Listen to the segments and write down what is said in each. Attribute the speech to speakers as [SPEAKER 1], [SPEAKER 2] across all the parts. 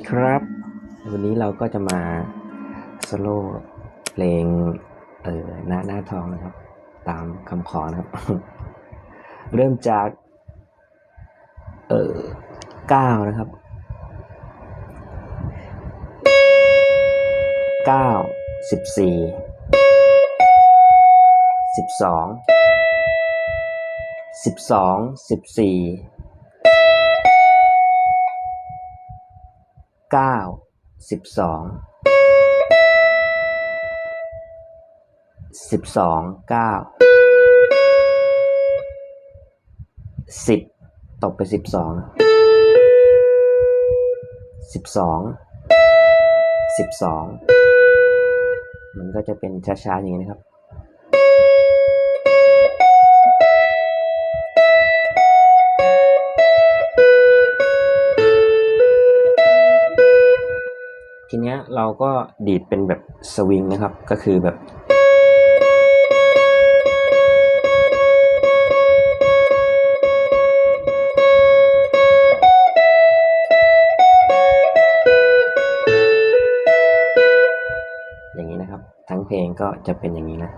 [SPEAKER 1] ดีครับ วันนี้เราก็จะมาสโลว์เพลงเออหน้าหน้าทองนะครับ ตามคำขอนะครับ เริ่มจาก เออเก้านะครับเก้าสิบสี่สิบสองสิบสองสิบสี่ เก้าสิบสองสิบสองเก้าสิบตกไปสิบสองสิบสองสิบสองมันก็จะเป็นช้าๆอย่างนี้นะครับ ทีเนี้ยเราก็ดีดเป็นแบบสวิงนะครับ ก็คือแบบ อย่างนี้นะครับ ทั้งเพลงก็จะเป็นอย่างนี้นะ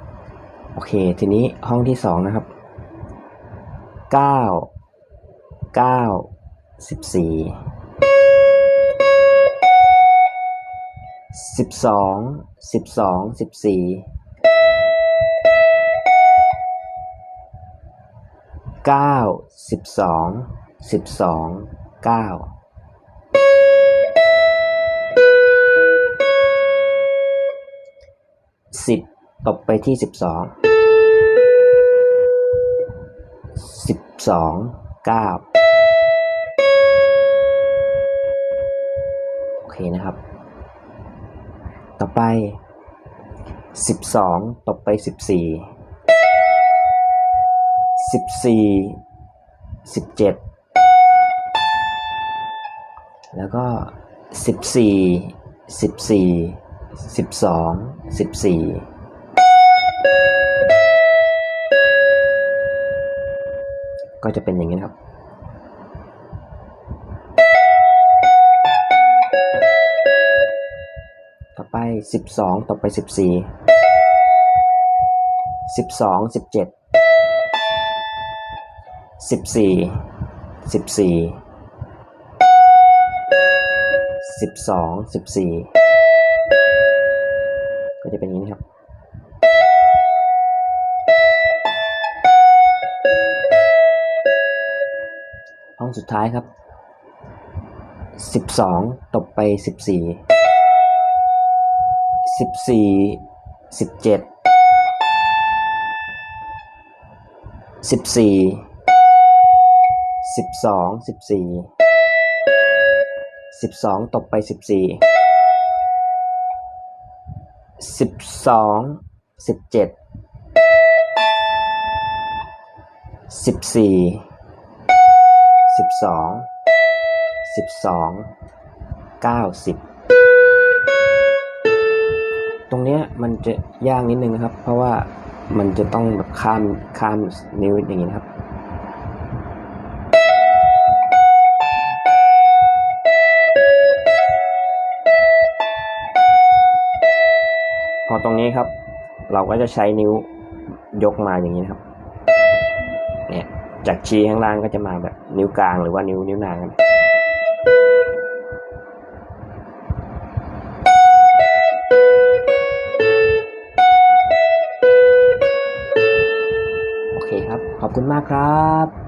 [SPEAKER 1] โอเค ทีนี้ห้องที่สองนะครับเก้าเก้าสิบสี่ สิบสองสิบสองสิบสี่เก้าสิบสองสิบสองเก้าสิบตกไปที่สิบสองสิบสองเก้าโอเคนะครับ ไปสิบสองตกไปสิบสี่สิบสี่สิบเจ็ดแล้วก็สิบสี่สิบสี่สิบสองสิบสี่ก็จะเป็นอย่างนี้นะครับ ไปสิบสองต่อไปสิบสี่สิบสองสิบเจ็ดสิบสี่สิบสี่สิบสองสิบสี่ก็จะเป็นอย่างนี้ครับห้องสุดท้ายครับสิบสองตกไปสิบ สิบสี่สิบเจ็ดสิบสี่สิบสองสิบสี่สิบสองตกไปสิบสี่สิบสองสิบเจ็ดสิบสี่สิบสองสิบสองเก้าสิบ เนี้ยมันจะยากนิดนึงครับ เพราะว่ามันจะต้องแบบข้ามข้ามนิ้วอย่างนี้นะครับพอตรงนี้ครับ เราก็จะใช้นิ้วยกมาอย่างนี้นะครับ เนี่ยจากชี้ข้างล่างก็จะมาแบบนิ้วกลางหรือว่านิ้วนิ้วนางครั คุณมากครับ